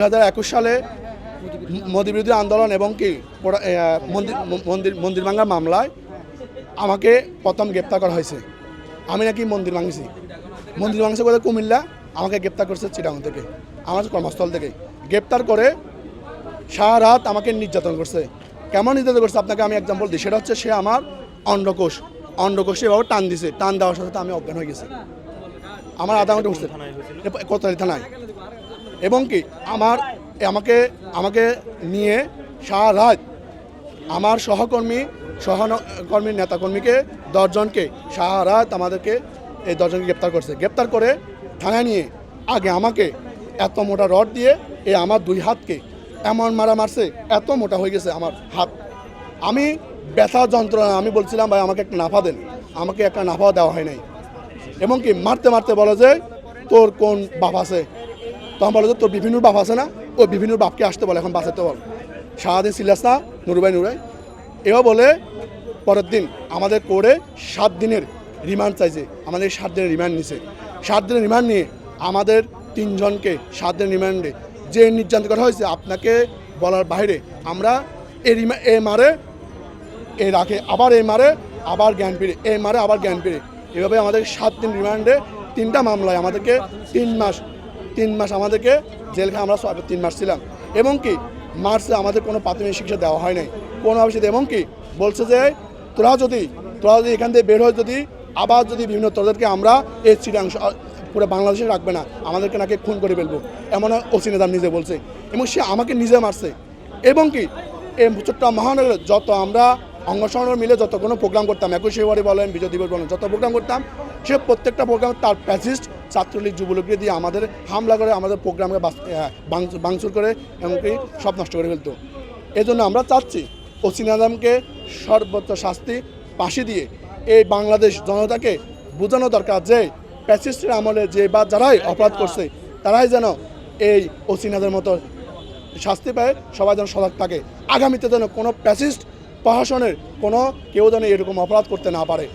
দু হাজার একুশ সালে মোদী বিরোধী আন্দোলন এবং কি মন্দির মন্দির মন্দির ভাঙার মামলায় আমাকে প্রথম গ্রেপ্তার করা হয়েছে। আমি নাকি মন্দির ভাঙছি। মন্দির ভাঙছে কোথায় কুমিল্লা আমাকে গ্রেপ্তার করছে চিটাং থেকে, আমার কর্মস্থল থেকে। গ্রেপ্তার করে সারা রাত আমাকে নির্যাতন করছে। কেমন নির্যাতন করছে আপনাকে আমি এক্সাম্পল দিই। সেটা হচ্ছে সে আমার অন্ডকোষ, অন্ডকোষে এভাবে টান দিছে। টান দেওয়ার সাথে সাথে আমি অজ্ঞান হয়ে গেছি। আমার আধা ঘণ্টা উঠছে কোথায় থানায়। এবং কি, আমার, আমাকে আমাকে নিয়ে সারা রাত আমার সহকর্মী সহকর্মী নেতাকর্মীকে, দশজনকে সারা রাত আমাদেরকে, এই দশজনকে গ্রেপ্তার করছে। গ্রেপ্তার করে থানায় নিয়ে আগে আমাকে এত মোটা রড দিয়ে এই আমার দুই হাতকে এমন মারা মারছে, এত মোটা হয়ে গেছে আমার হাত। আমি ব্যথা যন্ত্রণা, আমি বলছিলাম, ভাই, আমাকে একটা নাফা দেন। আমাকে একটা নাফা দেওয়া হয় নাই। এবং কি, মারতে মারতে বলে যে, তোর কোন বাপ আছে? তখন বলে যে, তোর বিভিন্ন বাপ আছে না? ও বিভিন্ন বাপকে আসতে বলে এখন বাঁচাতে বল সারাদিন সিলাস না, নুরুবাই নুরাই। এও বলে, পরের দিন আমাদের করে সাত দিনের রিমান্ড চাইছে। আমাদের সাত দিনের রিমান্ড নিছে। সাত দিনের রিমান্ড নিয়ে আমাদের তিনজনকে সাত দিনের রিমান্ডে যে নির্যাতন করা হয়েছে, আপনাকে বলার বাইরে আমরা এ রিমা, এ মারে, এ রাখে, আবার এ মারে, আবার জ্ঞান ফিরে, এ মারে, আবার জ্ঞান ফিরে। এভাবে আমাদের সাত দিন রিমান্ডে তিনটা মামলায় আমাদেরকে তিন মাস তিন মাস আমাদেরকে জেলখানে আমরা তিন মাস ছিলাম। এবং কি, মার্চে আমাদের কোনো প্রাথমিক শিক্ষা দেওয়া হয় নাই। কোনো অফিসে এবং কি, বলছে যে, তোরা যদি তোরা যদি এখান থেকে বের হয় যদি, আবার যদি বিভিন্ন তোদেরকে আমরা এই চিরাংশ পুরো বাংলাদেশে রাখবে না, আমাদেরকে নাকি খুন করে ফেলব, এমন ওসি নেতাম নিজে বলছে। এবং সে আমাকে নিজে মারছে। এবং কি, এই ছোট্ট মহানগরে যত আমরা অঙ্গ মিলে যত কোনো প্রোগ্রাম করতাম, একুশে ফেব্রুয়ারি বলেন, বিজয় দিবস বলেন, যত প্রোগ্রাম করতাম, সে প্রত্যেকটা প্রোগ্রাম তার প্যাসিস্ট ছাত্রলীগ যুবলীগকে দিয়ে আমাদের হামলা করে আমাদের প্রোগ্রামকে ভাঙ- ভাঙচুর করে এমনকি সব নষ্ট করে ফেলতো। এজন্য আমরা চাচ্ছি ওসিন আজমকে সর্বোচ্চ শাস্তি ফাঁসি দিয়ে এই বাংলাদেশ জনতাকে বোঝানো দরকার যে প্যাসিস্টের আমলে যে বা, যারাই অপরাধ করছে, তারাই যেন এই ওসিনাদের মতো শাস্তি পায়, সবাই যেন সজাগ থাকে। আগামীতে যেন কোনো প্যাসিস্ট প্রশাসনের কোনো কেউ যেন এরকম অপরাধ করতে না পারে।